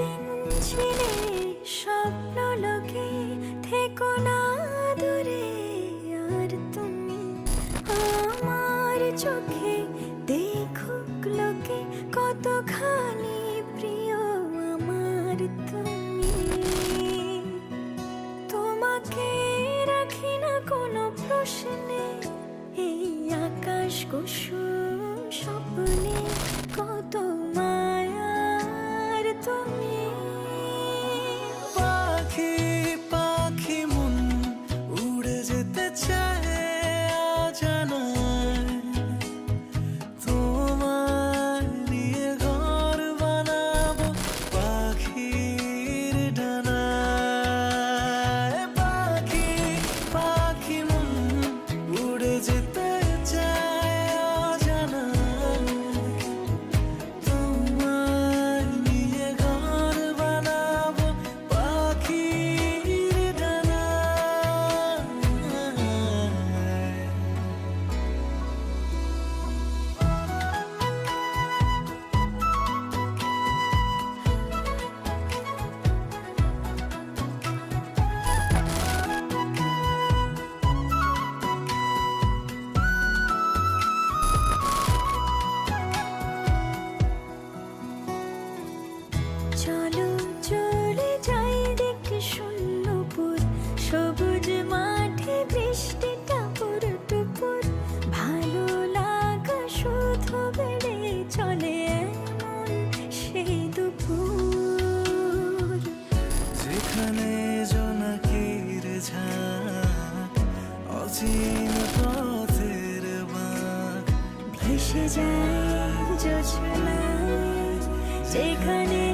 দিন ছিলে স্বপ্ন লোকে থেকো না দূরে। আর তুমি আমার চোখে প্রাচীন পথের বাঁক ভেসে যায়। জোছনা যেখানে